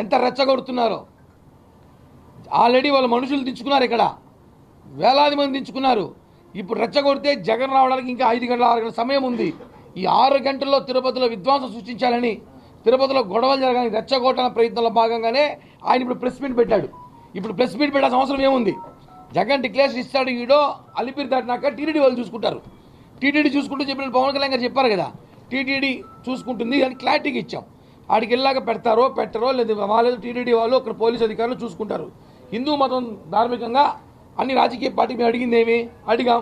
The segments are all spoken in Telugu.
ఎంత రెచ్చగొడుతున్నారో. ఆల్రెడీ వాళ్ళ మనుషులు దించుకున్నారు ఇక్కడ. వేలాది మంది దించుకున్నారు. ఇప్పుడు రెచ్చగొడితే జగన్ రావడానికి ఇంకా ఐదు గంటల ఆరు గంటల సమయం ఉంది. ఈ ఆరు గంటల్లో తిరుపతిలో విధ్వంసం సృష్టించాలని తిరుపతిలో గొడవలు జరగాలని రెచ్చగొట్టాల ప్రయత్నంలో భాగంగానే ఆయన ఇప్పుడు ప్రెస్ మీట్ పెట్టాడు. ఇప్పుడు ప్రెస్ మీట్ పెట్టాల్సిన అవసరం ఏముంది? జగన్ డిక్లేరేషన్ ఇస్తాడు ఈడో అలిపిరి దాటినాక టీడీడీ వాళ్ళు చూసుకుంటారు. టీటీడీ చూసుకుంటూ చెప్పిన పవన్ కళ్యాణ్ గారు చెప్పారు కదా టీటీడీ చూసుకుంటుంది అని క్లారిటీగా ఇచ్చాం. ఆడికి వెళ్ళాక పెడతారో పెట్టరో లేదు వాళ్ళు టీడీడీ వాళ్ళు అక్కడ పోలీసు అధికారులు చూసుకుంటారు. హిందూ మతం ధార్మికంగా అన్ని రాజకీయ పార్టీ మేము అడిగింది ఏమి అడిగాం.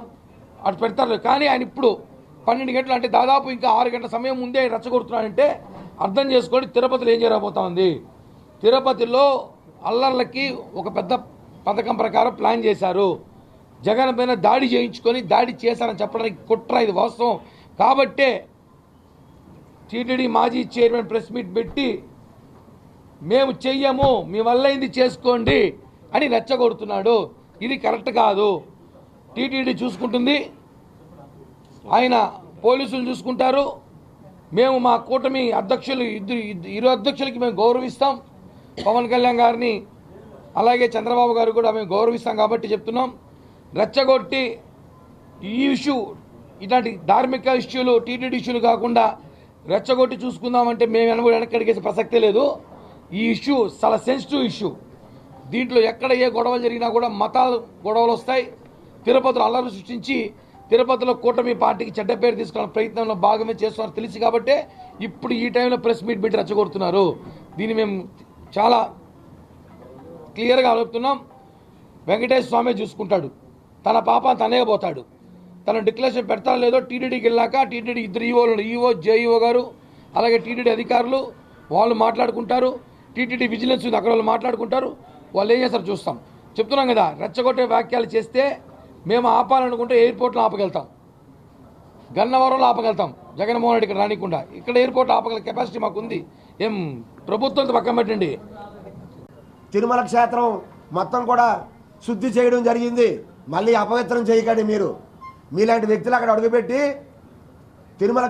అటు పెడతారు. కానీ ఆయన ఇప్పుడు పన్నెండు గంటలు అంటే దాదాపు ఇంకా ఆరు గంటల సమయం ముందే ఆయన రచ్చగొడుతున్నాడంటే అర్థం చేసుకోండి తిరుపతిలో ఏం జరగబోతోంది? తిరుపతిలో అల్లర్లకి ఒక పెద్ద పథకం ప్రకారం ప్లాన్ చేశారు. జగన్ పైన దాడి చేయించుకొని దాడి చేశారని చెప్పడానికి కుట్ర ఇది వాస్తవం. కాబట్టే టీటీడీ మాజీ చైర్మన్ ప్రెస్ మీట్ పెట్టి మేము చెయ్యము మీ వల్ల ఇది చేసుకోండి అని రెచ్చగొడుతున్నాడు. ఇది కరెక్ట్ కాదు. టీటీడీ చూసుకుంటుంది. ఆయన పోలీసులు చూసుకుంటారు. మేము మా కూటమి అధ్యక్షులు ఇద్దరు ఇరు అధ్యక్షులకి మేము గౌరవిస్తాం. పవన్ కళ్యాణ్ గారిని అలాగే చంద్రబాబు గారు కూడా మేము గౌరవిస్తాం కాబట్టి చెప్తున్నాం. రెచ్చగొట్టి ఈ ఇష్యూ ఇలాంటి ధార్మిక ఇష్యూలు టీటీడీ ఇష్యూలు కాకుండా రెచ్చగొట్టి చూసుకుందామంటే మేము వెనక వెనక్కడికేసే ప్రసక్తే లేదు. ఈ ఇష్యూ చాలా సెన్సిటివ్ ఇష్యూ. దీంట్లో ఎక్కడ ఏ గొడవలు జరిగినా కూడా మతాలు గొడవలు వస్తాయి. తిరుపతిలో అల్లరి సృష్టించి తిరుపతిలో కూటమి పార్టీకి చెడ్డ పేరు తీసుకున్న ప్రయత్నంలో భాగమే చేస్తున్నారు తెలిసి కాబట్టే ఇప్పుడు ఈ టైంలో ప్రెస్ మీట్ పెట్టి రెచ్చగొడుతున్నారు. దీన్ని మేము చాలా క్లియర్గా ఆలోపుతున్నాం వెంకటేశ్వర స్వామి చూసుకుంటాడు. తన పాప తనే పోతాడు. తన డిక్లరేషన్ పెడతారో లేదో టీటీడీకి వెళ్ళాక టీటీడీ ఇద్దరు ఈఓలు ఈఓ జేఈఓ గారు అలాగే టీటీడీ అధికారులు వాళ్ళు మాట్లాడుకుంటారు. టీటీడీ విజిలెన్స్ ఉంది అక్కడ వాళ్ళు మాట్లాడుకుంటారు. వాళ్ళు ఏం చేస్తారు చూస్తాం. చెప్తున్నాం కదా రెచ్చగొట్టే వ్యాఖ్యలు చేస్తే మేము ఆపాలనుకుంటే ఎయిర్పోర్ట్లో ఆపగలుగుతాం. గన్నవరంలో ఆపగలుగుతాం. జగన్మోహన్ రెడ్డి ఇక్కడ రానికుండా. ఇక్కడ ఎయిర్పోర్ట్ ఆపగల కెపాసిటీ మాకు ఉంది ఏం ప్రభుత్వంతో పక్కన పెట్టండి. తిరుమల క్షేత్రం మొత్తం కూడా శుద్ధి చేయడం జరిగింది. మళ్ళీ అపవిత్రం చేయకండి మీరు. మీలాంటి వ్యక్తులు అక్కడ అడుగుపెట్టి తిరుమల